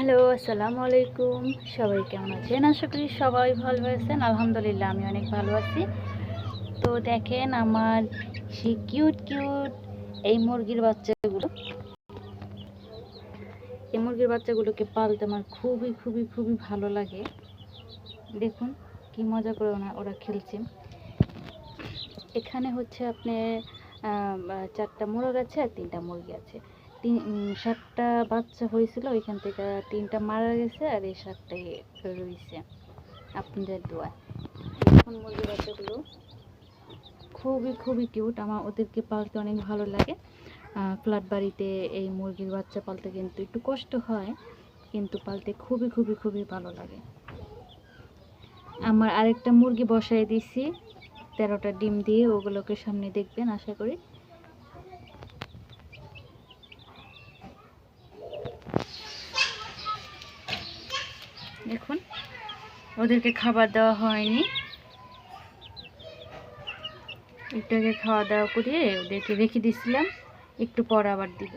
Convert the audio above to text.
Hello, আসসালামু আলাইকুম। সবাই কেমন আছেন? আশা করি সবাই ভালো আছেন। আলহামদুলিল্লাহ, আমি অনেক ভালো আছি। তো দেখেন আমার সেই কিউট কিউট এই মুরগির বাচ্চাগুলো। এই মুরগির বাচ্চাগুলোকে পালতে আমার খুবই খুবই খুবই ভালো লাগে। দেখুন, কি মজা করে ওনা, ওরা খেলছে। এখানে হচ্ছে আপনি চারটা মোরগ আছে আর তিনটা মুরগি আছে। তিন সাতটা বাচ্চা হয়েছিল, ওইখান থেকে তিনটা মারা গেছে আর এই সাতটাই রয়েছে আপনাদের দোয়া এখন মুরগি বাচ্চাগুলো খুবই খুবই কিউট আমার ওদেরকে পালতে অনেক ভালো লাগে। ফ্ল্যাট বাড়িতে এই মুরগির বাচ্চা পালতে কিন্তু একটু কষ্ট হয়, কিন্তু পালতে খুবই খুবই খুবই ভালো লাগে। আমার আরেকটা মুরগি বসাই দিছি, তেরোটা ডিম দিয়ে ওগুলোকে সামনে দেখবেন, আশা করি। দেখুন, ওদেরকে খাবার দেওয়া হয়নি। একটু আগে খাওয়া দাওয়া করিয়ে ওদেরকে রেখে দিয়েছিলাম, একটু পর আবার দিব।